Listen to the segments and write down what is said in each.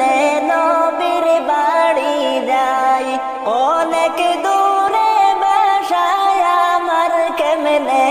মদিনে নবীর বাড়ি যাই। অনেক দূরে বাসায় আমার কেমনে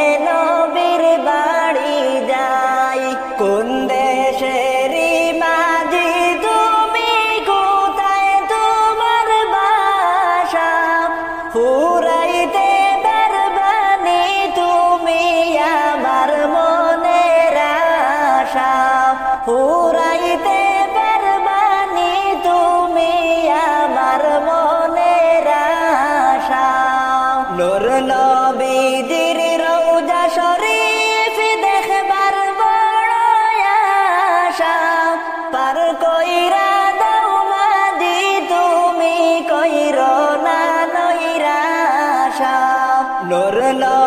না